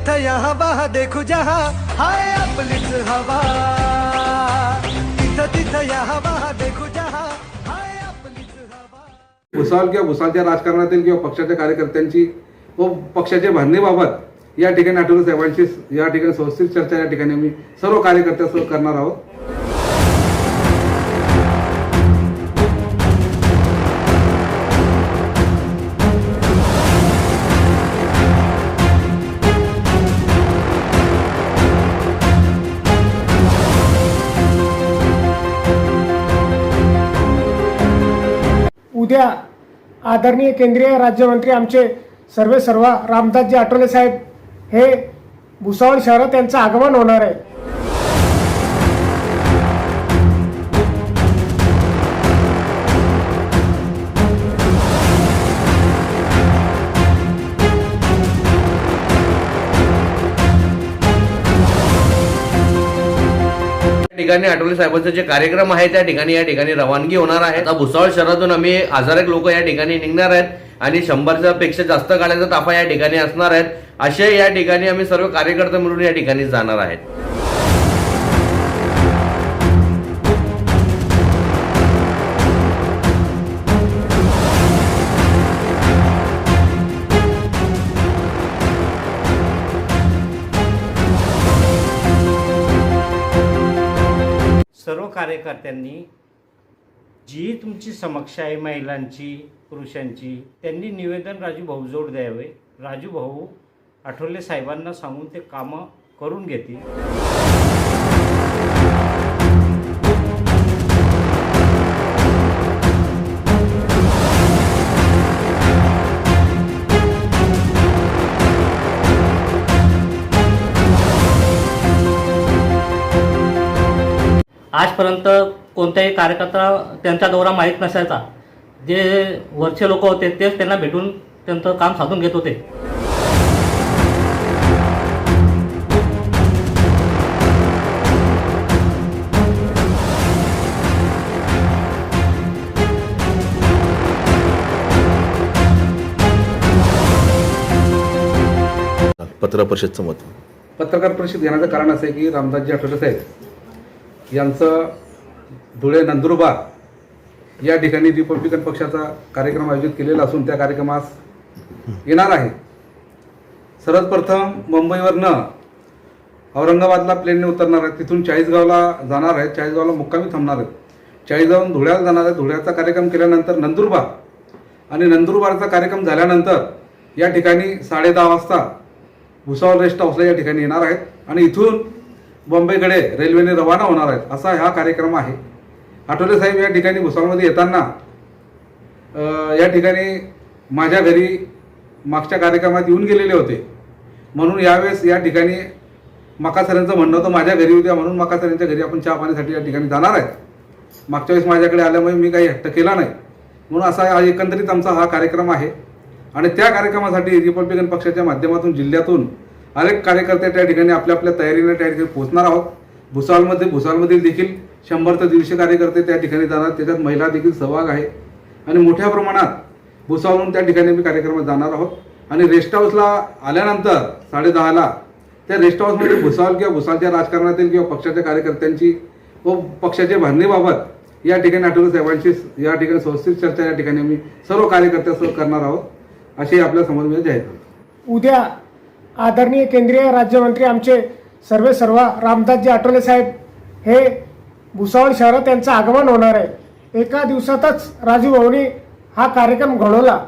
इथं तिथं यहाँ वहाँ देखू जहा. हाय आपलीच हवा. तिथं तिथं यहाँ वहाँ देखू जहा. हाय आपलीच हवा. भुसावळ किंवा भुसावळच्या राजकारणातील किंवा पक्षाच्या कार्यकर्त्यांची व पक्षाच्या भांडणीबाबत या ठिकाणी आठवले साहेबांशी या ठिकाणी सविस्तर चर्चा या ठिकाणी आम्ही सर्व कार्यकर्त्यासह करणार आहोत. उद्या आदरणीय केंद्रीय राज्यमंत्री आमचे सर्वे सर्वा रामदासजी आठवले साहेब हे भुसावळ शहरात त्यांचं आगमन होणार आहे. ठिकाणी आठवले साहेबांचा जे कार्यक्रम आहे त्या ठिकाणी या ठिकाणी रवानगी होणार आहे आता भुसावळ शहरातून आम्ही हजार एक लोक या ठिकाणी निघणार आहेत आणि शंभरच्या पेक्षा जास्त गाड्यांचा ताफा या ठिकाणी असणार आहेत. असे या ठिकाणी आम्ही सर्व कार्यकर्ते मिळून या ठिकाणी जाणार आहेत. कार्यकर्त्यांनी जी तुमची समस्या आहे महिलांची पुरुषांची त्यांनी निवेदन राजू भाऊजोड द्यावे. राजू भाऊ आठवले साहेबांना सांगून ते कामं करून घेतील. आजपर्यंत कोणत्याही कार्यकर्ता त्यांचा दौरा माहीत नसायचा. जे वरचे लोक होते तेच त्यांना भेटून त्यांचं काम साधून घेत होते. पत्रकार परिषदचं मत. पत्रकार परिषद घेण्याचं कारण असं आहे की रामदासजी आठवले साहेब यांचं धुळे नंदुरबार या ठिकाणी रिपब्लिकन पक्षाचा कार्यक्रम आयोजित केलेला असून त्या कार्यक्रमास येणार आहे. सर्वात प्रथम मुंबईवरनं औरंगाबादला प्लेनने उतरणार आहेत. तिथून चाळीसगावला जाणार आहेत. चाळीसगावला मुक्कामी थांबणार आहेत. चाळीसगावून धुळ्याला जाणार आहेत. धुळ्याचा कार्यक्रम केल्यानंतर नंदुरबार आणि नंदुरबारचा कार्यक्रम झाल्यानंतर या ठिकाणी साडे दहा वाजता भुसावळ रेस्ट हाऊसला या ठिकाणी येणार आहेत. आणि इथून बॉम्बेकडे रेल्वेने रवाना होणार आहेत असा हा कार्यक्रम आहे. आठवले साहेब या ठिकाणी भुसावळमध्ये येताना या ठिकाणी माझ्या घरी मागच्या कार्यक्रमात येऊन गेलेले होते. म्हणून यावेळेस या ठिकाणी मकासऱ्यांचं म्हणणं होतं माझ्या घरी उद्या म्हणून मकासऱ्यांच्या घरी आपण चहा पाण्यासाठी या ठिकाणी जाणार आहेत. मागच्या वेळेस माझ्याकडे आल्यामुळे मी काही हट्ट केला नाही. म्हणून असा हा एकंदरीत आमचा हा कार्यक्रम आहे. आणि त्या कार्यक्रमासाठी रिपब्लिकन पक्षाच्या माध्यमातून जिल्ह्यातून अनेक कार्यकर्ते त्या ठिकाणी आपल्या आपल्या तयारीने त्या ठिकाणी पोहोचणार आहोत. भुसावळमध्ये भुसावळमधील देखील शंभर ते दीडशे कार्यकर्ते त्या ठिकाणी जाणार. त्याच्यात महिला देखील सहभाग आहे. आणि मोठ्या प्रमाणात भुसावळून त्या ठिकाणी मी कार्यक्रमात जाणार आहोत. आणि रेस्ट हाऊसला आल्यानंतर साडेदहाला त्या रेस्ट हाऊसमध्ये भुसावळ किंवा भुसावळच्या राजकारणातील किंवा पक्षाच्या कार्यकर्त्यांची व पक्षाच्या बांधणीबाबत या ठिकाणी आठवले साहेबांशी या ठिकाणी संस्थित चर्चा या ठिकाणी आम्ही सर्व कार्यकर्त्यासह करणार आहोत. अशी आपल्यासमोर मी जाहीर उद्या आदरणीय केंद्रीय राज्यमंत्री आमचे सर्वे सर्वा रामदासजी आठवले साहेब हे भुसावळ शहरात त्यांचं आगमन होणार आहे. एका दिवसातच राजू भाऊनी हा कार्यक्रम घडवला.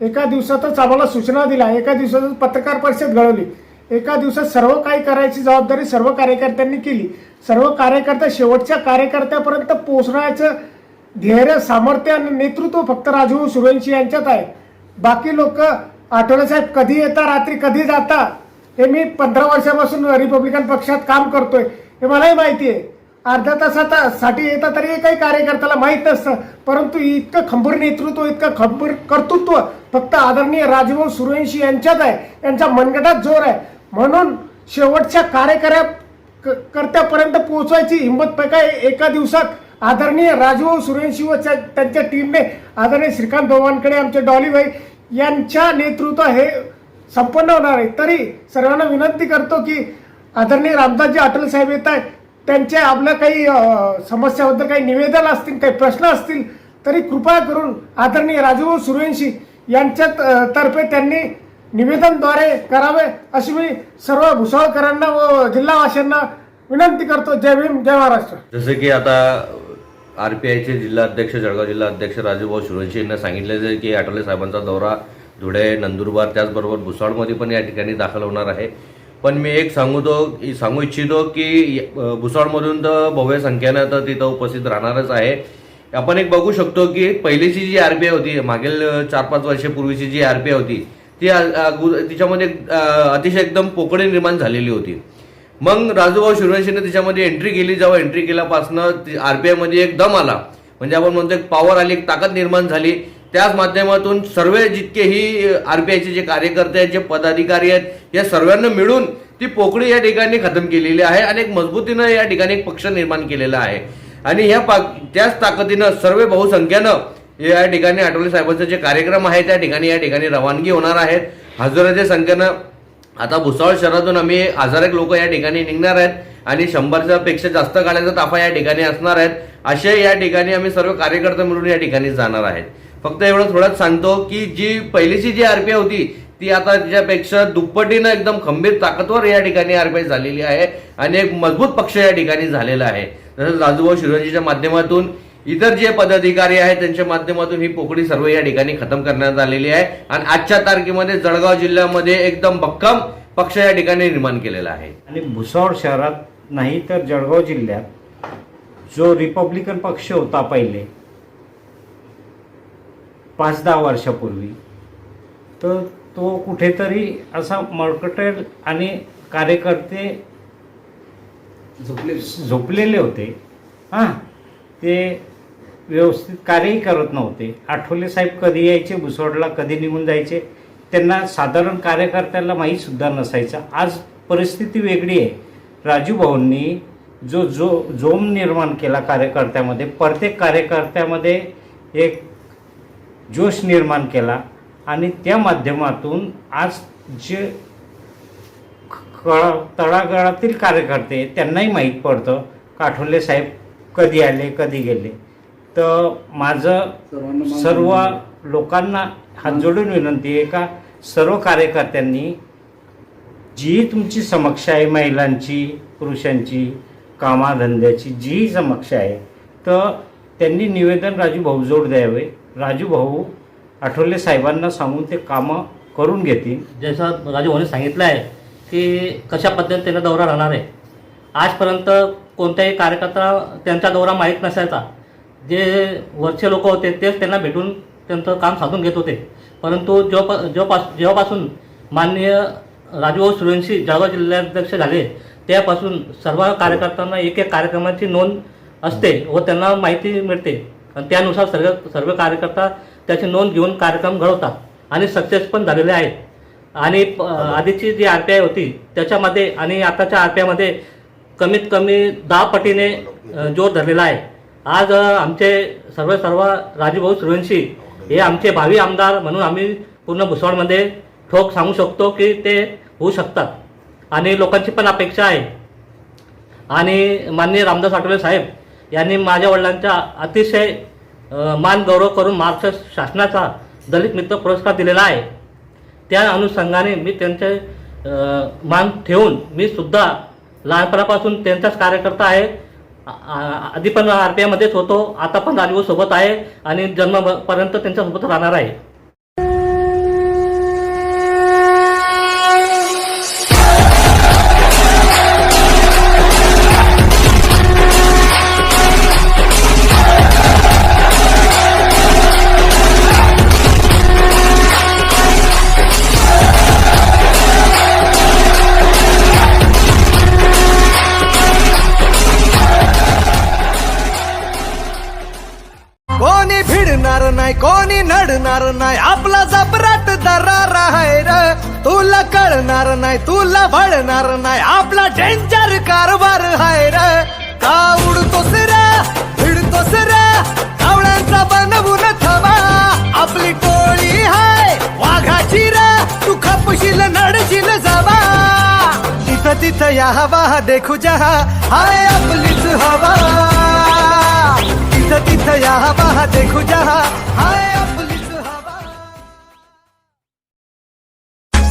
एका दिवसातच आम्हाला सूचना दिल्या एका दिवसातच पत्रकार परिषद घडवली. एका दिवसात सर्व काही करायची जबाबदारी सर्व कार्यकर्त्यांनी केली. सर्व कार्यकर्ते शेवटच्या कार्यकर्त्यापर्यंत पोहोचण्याचं धैर्य सामर्थ्य आणि नेतृत्व फक्त राजू सुरेंशी यांच्यात आहे. बाकी लोक आठवले साहेब कधी येता रात्री कधी जाता हे मी पंधरा वर्षापासून रिपब्लिकन पक्षात काम करतोय. हे मलाही माहिती आहे. अर्ध्या तासात साठी येतात तरी काही कार्यकर्त्याला माहीत नसतं. परंतु इतकं खंबीर नेतृत्व इतकं खंबीर कर्तृत्व फक्त आदरणीय राजभाऊ सुरवंशी यांच्यात आहे. यांच्या मनगटात जोर आहे. म्हणून शेवटच्या कार्यकर्या क- कर्त्यापर्यंत पोहोचवायची हिंमत काय एका दिवसात आदरणीय राजभाऊ सुरवंशी व त्यांच्या टीमने आदरणीय श्रीकांत भगवानकडे आमचे डॉलीभाई यांच्या नेतृत्व हे संपन्न होणार आहे. तरी सर्वांना विनंती करतो की आदरणीय रामदासजी अटल साहेब येत आहेत. त्यांचे आपल्या काही समस्याबद्दल काही निवेदन असतील काही प्रश्न असतील तरी कृपया करून आदरणीय राजूभाऊ सूर्यवंशी यांच्या तर्फे त्यांनी निवेदनद्वारे करावे अशी मी सर्व भुसावळकरांना व जिल्हावासियांना विनंती करतो. जय भीम जय महाराष्ट्र. जसं की आता आर पी आयचे जिल्हा अध्यक्ष जळगाव जिल्हा अध्यक्ष राजूभाऊ सूर्यवंशी यांना सांगितले की आठवले साहेबांचा दौरा धुळे नंदुरबार त्याचबरोबर भुसावळमध्ये पण या ठिकाणी दाखल होणार आहे. पण मी एक सांगतो सांगू इच्छितो की भुसावळमधून तर भव्य संख्येनं तर तिथं उपस्थित राहणारच आहे. आपण एक बघू शकतो की पहिलीची जी आर पी आय होती मागील चार पाच वर्षापूर्वीची जी आर पी आय होती ती तिच्यामध्ये अतिशय एकदम पोकळी निर्माण झालेली होती. मग राजूभाऊ शिरवंशीने त्याच्यामध्ये एंट्री केली. जेव्हा एंट्री केल्यापासनं आरबीआयमध्ये एक दम आला. म्हणजे आपण म्हणतो एक पॉवर आली एक ताकद निर्माण झाली. त्याच माध्यमातून सर्व जितकेही आरबीआयचे जे कार्यकर्ते आहेत जे पदाधिकारी आहेत या सर्वांना मिळून ती पोकळी या ठिकाणी खतम केलेली आहे आणि एक मजबूतीनं या ठिकाणी एक पक्ष निर्माण केलेला आहे. आणि ह्या पा त्याच ताकदीनं सर्व बहुसंख्येनं या ठिकाणी आठवले साहेबांचे जे कार्यक्रम आहे त्या ठिकाणी या ठिकाणी रवानगी होणार आहेत. हजाराच्या संख्येनं आता भुसावळ शहरातून आम्ही हजार एक लोक या ठिकाणी निघणार आहेत आणि शंभरच्या पेक्षा जास्त गाड्यांचा ताफा या ठिकाणी असणार आहेत. असे या ठिकाणी आम्ही सर्व कार्यकर्ते मिळून या ठिकाणी जाणार आहेत. फक्त एवढं थोडंच सांगतो की जी पहिलीची जी आरपीआय होती ती आता तिच्यापेक्षा दुप्पटीनं एकदम खंबीर ताकदवर या ठिकाणी आरपीआय झालेली आहे आणि एक मजबूत पक्ष या ठिकाणी झालेला आहे. तसंच राजूभाऊ शिरोजीच्या माध्यमातून इतर जे पदाधिकारी आहेत त्यांच्या माध्यमातून ही पोकळी सर्व या ठिकाणी खतम करण्यात आलेली आहे. आणि आजच्या तारखेमध्ये जळगाव जिल्ह्यामध्ये एकदम भक्कम पक्ष या ठिकाणी निर्माण केलेला आहे. आणि भुसावळ शहरात नाही तर जळगाव जिल्ह्यात जो रिपब्लिकन पक्ष होता पहिले पाच दहा वर्षापूर्वी तर तो कुठेतरी असा मळकटेल आणि कार्यकर्ते झोपलेले होते. हां ते व्यवस्थित कार्यही करत नव्हते. आठवले साहेब कधी यायचे भुसवडला कधी निघून जायचे त्यांना साधारण कार्यकर्त्याला माहीतसुद्धा नसायचं. आज परिस्थिती वेगळी आहे. राजू भाऊंनी जो जो जोम निर्माण केला कार्यकर्त्यामध्ये प्रत्येक कार्यकर्त्यामध्ये एक जोश निर्माण केला आणि त्या माध्यमातून आज जे कळ तळागाळातील कार्यकर्ते त्यांनाही माहीत पडतं. काठोले साहेब कधी आले कधी गेले. तर माझं सर्व लोकांना हात जोडून विनंती आहे का सर्व कार्यकर्त्यांनी जी तुमची समस्या आहे महिलांची पुरुषांची कामाधंद्याची जी समस्या आहे तर त्यांनी निवेदन राजू भाऊजोड द्यावे. राजू भाऊ आठवले साहेबांना सांगून ते कामं करून घेतील. जसं राजू भाऊने सांगितलं आहे की कशा पद्धतीने त्यांचा दौरा राहणार आहे. आजपर्यंत कोणत्याही कार्यकर्ता त्यांचा दौरा माहीत नसायचा. जे वरचे लोक होते तेच त्यांना भेटून त्यांचं काम साधून घेत होते. परंतु जेव्हा जेव्हापास जेव्हापासून माननीय राजूभाऊ सुरवंशी जळगाव जिल्हाध्यक्ष झाले त्यापासून सर्व कार्यकर्त्यांना एक एक कार्यक्रमाची नोंद असते व त्यांना माहिती मिळते. आणि त्यानुसार सर्व सर्व कार्यकर्ता त्याची नोंद घेऊन कार्यक्रम घडवतात आणि सक्सेस पण झालेले आहेत. आणि प- आधीची जी आर पी आय होती त्याच्यामध्ये आणि आताच्या आर पी आयमध्ये कमीत कमी दहा पटीने जोर धरलेला आहे. आज आमचे सर्व सर्व राजूभाऊ सूर्यवंशी हे आमचे भावी आमदार म्हणून आम्ही पूर्ण भुसावळमध्ये ठोक सांगू शकतो की ते होऊ शकतात. आणि लोकांची पण अपेक्षा आहे. आणि माननीय रामदास आठवले साहेब यांनी माझ्या वडिलांचा अतिशय मान गौरव करून महाराष्ट्र शासनाचा दलित मित्र पुरस्कार दिलेला आहे. त्या अनुषंगाने मी त्यांचे मान ठेवून मी सुद्धा लहानपणापासून त्यांचाच कार्यकर्ता आहे. आधी पण आर पी आयमध्येच होतो आता पण राजभाऊ सोबत आहे आणि जन्मपर्यंत त्यांच्यासोबत राहणार आहे. कोणी नडणार नाही? आपला जबराट दरार आहे र. तुला कळणार नाही तुला भळणार नाही. आपला डेंजर कारभार आहे र. का उडतोस रे? भिडतोस रे? कावळ्यांचा बनवून थवा आपली टोळी हाय वाघाची रे. तू खपशील नडशील जावा. तिथं तिथं या हवा देखू जा हाय आपलीच हवा. तिथं तिथं या हवा देखू जा हाय